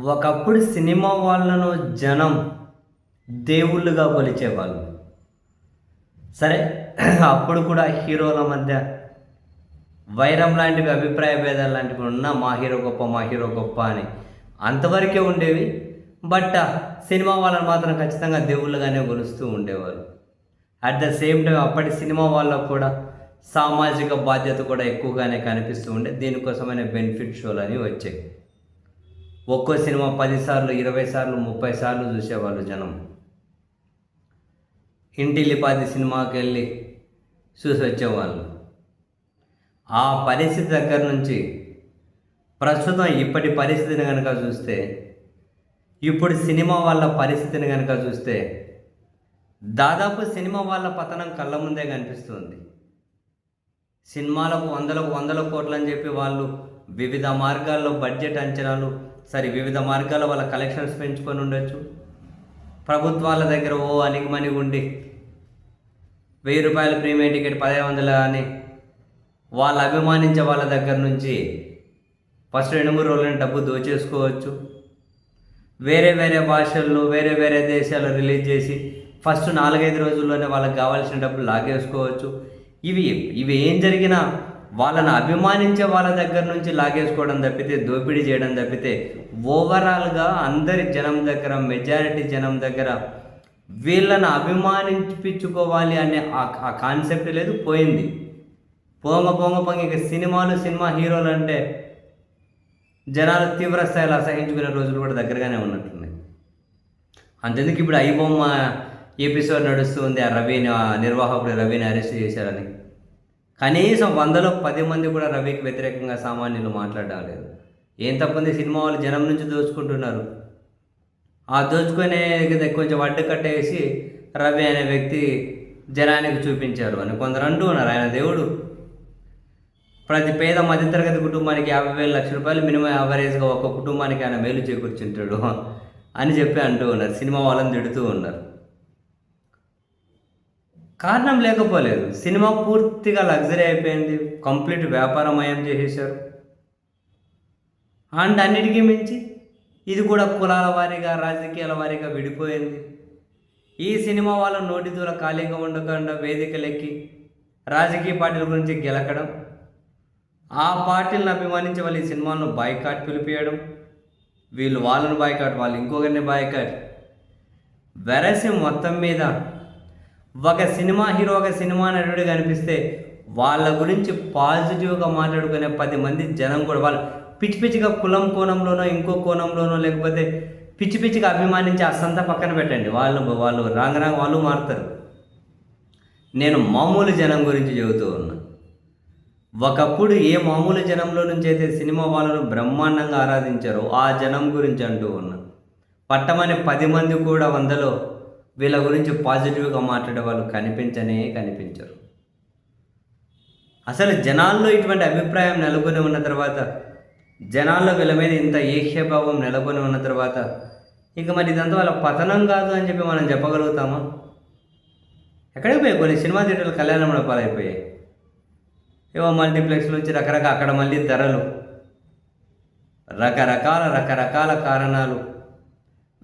ఒకప్పుడు సినిమా వాళ్ళను జనం దేవుళ్ళుగా కొలిచేవాళ్ళు. సరే అప్పుడు కూడా హీరోల మధ్య వైరం లాంటివి అభిప్రాయ భేదాలు లాంటివి ఉన్నా మా హీరో గొప్ప మా హీరో గొప్ప అని అంతవరకే ఉండేవి. బట్ సినిమా వాళ్ళని మాత్రం ఖచ్చితంగా దేవుళ్ళుగానే కొలుస్తూ ఉండేవారు అట్ ద సేమ్ టైం అప్పటి సినిమా వాళ్ళకు కూడా సామాజిక బాధ్యత కూడా ఎక్కువగానే కనిపిస్తూ ఉండే. దీనికోసమైన బెనిఫిట్ షోలు అని వచ్చాయి. ఒక్కో సినిమా పదిసార్లు ఇరవై సార్లు ముప్పై సార్లు చూసేవాళ్ళు జనం. ఇంటిల్లిపాది సినిమాకి వెళ్ళి చూసి వచ్చేవాళ్ళు ఆ పరిస్థితి దగ్గర నుంచి ప్రస్తుతం ఇప్పటి పరిస్థితిని కనుక చూస్తే ఇప్పుడు సినిమా వాళ్ళ పరిస్థితిని కనుక చూస్తే దాదాపు సినిమా వాళ్ళ పతనం కళ్ళ ముందే కనిపిస్తుంది. సినిమాలకు వందలకు వందల కోట్లు అని చెప్పి వాళ్ళు వివిధ మార్గాల్లో బడ్జెట్ అంచనాలు సరే వివిధ మార్గాల వాళ్ళ కలెక్షన్స్ పెంచుకొని ఉండొచ్చు. ప్రభుత్వాల దగ్గర ఓ అనిగిమని ఉండి వెయ్యి రూపాయల ప్రీమియం టికెట్ పదిహేను వందల అని వాళ్ళు అభిమానించే వాళ్ళ దగ్గర నుంచి ఫస్ట్ రెండు మూడు రోజులని డబ్బు దోచేసుకోవచ్చు. వేరే వేరే భాషల్లో వేరే వేరే దేశాల్లో రిలీజ్ చేసి ఫస్ట్ నాలుగైదు రోజుల్లోనే వాళ్ళకి కావాల్సిన డబ్బులు లాగేసుకోవచ్చు. ఇవి ఇవి ఏం జరిగినా వాళ్ళని అభిమానించే వాళ్ళ దగ్గర నుంచి లాగేసుకోవడం తప్పితే దోపిడీ చేయడం తప్పితే ఓవరాల్గా అందరి జనం దగ్గర మెజారిటీ జనం దగ్గర వీళ్ళని అభిమానించుకోవాలి అనే ఆ- కాన్సెప్ట్ లేదు పోయింది. పోంగ పోంగ పొంగ ఇక సినిమాలు సినిమా హీరోలు అంటే జనాలు తీవ్ర స్థాయిలో అసహించుకునే రోజులు కూడా దగ్గరగానే ఉన్నట్టున్నాయి. అంతెందుకు ఇప్పుడు ఐబొమ్మ ఎపిసోడ్ నడుస్తుంది ఆ రవిని నిర్వాహకుడు రవిని అరెస్ట్ చేశారని. కనీసం వందలో పది మంది కూడా రవికి వ్యతిరేకంగా సామాన్యులు మాట్లాడడం లేదు. ఏం తప్పుంది సినిమా వాళ్ళు జనం నుంచి దోచుకుంటున్నారు. ఆ దోచుకునే కొంచెం అడ్డు కట్టేసి రవి అనే వ్యక్తి జనానికి చూపించారు అని. కొందరు అంటూ ఉన్నారు ఆయన దేవుడు. ప్రతి పేద మధ్యతరగతి కుటుంబానికి యాభై వేల లక్షల రూపాయలు మినిమం యావరేజ్గా ఒక కుటుంబానికి ఆయన మేలు చేకూర్చుంటాడు అని చెప్పి అంటూ ఉన్నారు. సినిమా వాళ్ళని తిడుతూ ఉన్నారు. కారణం లేకపోలేదు. సినిమా పూర్తిగా లగ్జరీ అయిపోయింది. కంప్లీట్ వ్యాపారమయం చేసేసారు అండ్ అన్నిటికీ మించి ఇది కూడా కులాల వారీగా రాజకీయాల వారీగా విడిపోయింది. ఈ సినిమా వాళ్ళ నోటి దూర ఖాళీగా ఉండకుండా వేదికలెక్కి రాజకీయ పార్టీల గురించి గెలకడం ఆ పార్టీలను అభిమానించి వాళ్ళు ఈ సినిమాలను బాయ్కాట్ పిలిపియడం వీళ్ళు వాళ్ళని బాయ్కాట్ వాళ్ళు ఇంకొకరిని బాయ్కాట్. వెరసి మొత్తం మీద ఒక సినిమా హీరో ఒక సినిమా నటుడు కనిపిస్తే వాళ్ళ గురించి పాజిటివ్గా మాట్లాడుకునే పది మంది జనం కూడా వాళ్ళు పిచ్చి పిచ్చిగా కులం కోణంలోనో ఇంకో కోణంలోనో లేకపోతే పిచ్చి పిచ్చిగా అభిమానించి అసంతా పక్కన పెట్టండి. వాళ్ళు వాళ్ళు రాంగ రాంగ వాళ్ళు మారుతారు. నేను మామూలు జనం గురించి చెబుతూ ఉన్నా. ఒకప్పుడు ఏ మామూలు జనంలో నుంచి అయితే సినిమా వాళ్ళను బ్రహ్మాండంగా ఆరాధించారో ఆ జనం గురించి అంటూ ఉన్నా. పట్టమని పది మంది కూడా వందలో వీళ్ళ గురించి పాజిటివ్గా మాట్లాడే వాళ్ళు కనిపించనే కనిపించరు. అసలు జనాల్లో ఇటువంటి అభిప్రాయం నెలకొని ఉన్న తర్వాత జనాల్లో వీళ్ళ మీద ఇంత ఏహ్యభావం నెలకొని ఉన్న తర్వాత ఇక మరి ఇదంతా వాళ్ళ పతనం కాదు అని చెప్పి మనం చెప్పగలుగుతామా? ఎక్కడికి పోయాయి? కొన్ని సినిమా థియేటర్లు కళ్యాణ మండపాలు అయిపోయాయి. ఏవో మల్టీప్లెక్స్లు వచ్చి రకరకాల అక్కడ మళ్ళీ ధరలు. రకరకాల రకరకాల కారణాలు.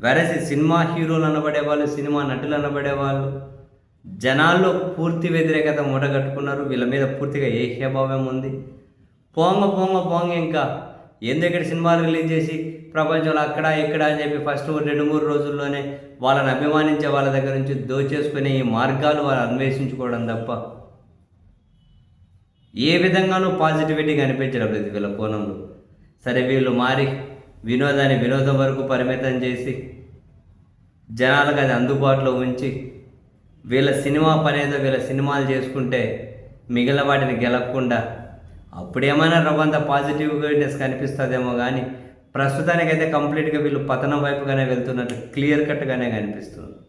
వెరసి సినిమా హీరోలు అనబడే వాళ్ళు సినిమా నటులు అనబడే వాళ్ళు జనాల్లో పూర్తి వ్యతిరేకత మూటగట్టుకున్నారు వీళ్ళ మీద పూర్తిగా ఏహ్యభావం ఉంది? పోంగ పోంగ పోంగ ఇంకా. ఎందుకంటే సినిమాలు రిలీజ్ చేసి ప్రపంచంలో అక్కడ ఇక్కడ అని చెప్పి ఫస్ట్ రెండు మూడు రోజుల్లోనే వాళ్ళని అభిమానించే వాళ్ళ దగ్గర నుంచి దోచేసుకునే ఈ మార్గాలు వాళ్ళు అన్వేషించుకోవడం తప్ప ఏ విధంగానూ పాజిటివిటీ కనిపించడం లేదు వీళ్ళ కోణంలో. సరే వీళ్ళు మారి వినోదాన్ని వినోదం వరకు పరిమితం చేసి జనాలకు అది అందుబాటులో ఉంచి వీళ్ళ సినిమా పనేదో వీళ్ళ సినిమాలు చేసుకుంటే మిగిలిన వాటిని గెలకుండా అప్పుడేమైనా పాజిటివ్ గైటెన్స్ కనిపిస్తుందేమో కానీ ప్రస్తుతానికైతే కంప్లీట్గా వీళ్ళు పతనం వైపుగానే వెళ్తున్నట్టు క్లియర్ కట్గానే కనిపిస్తుంది.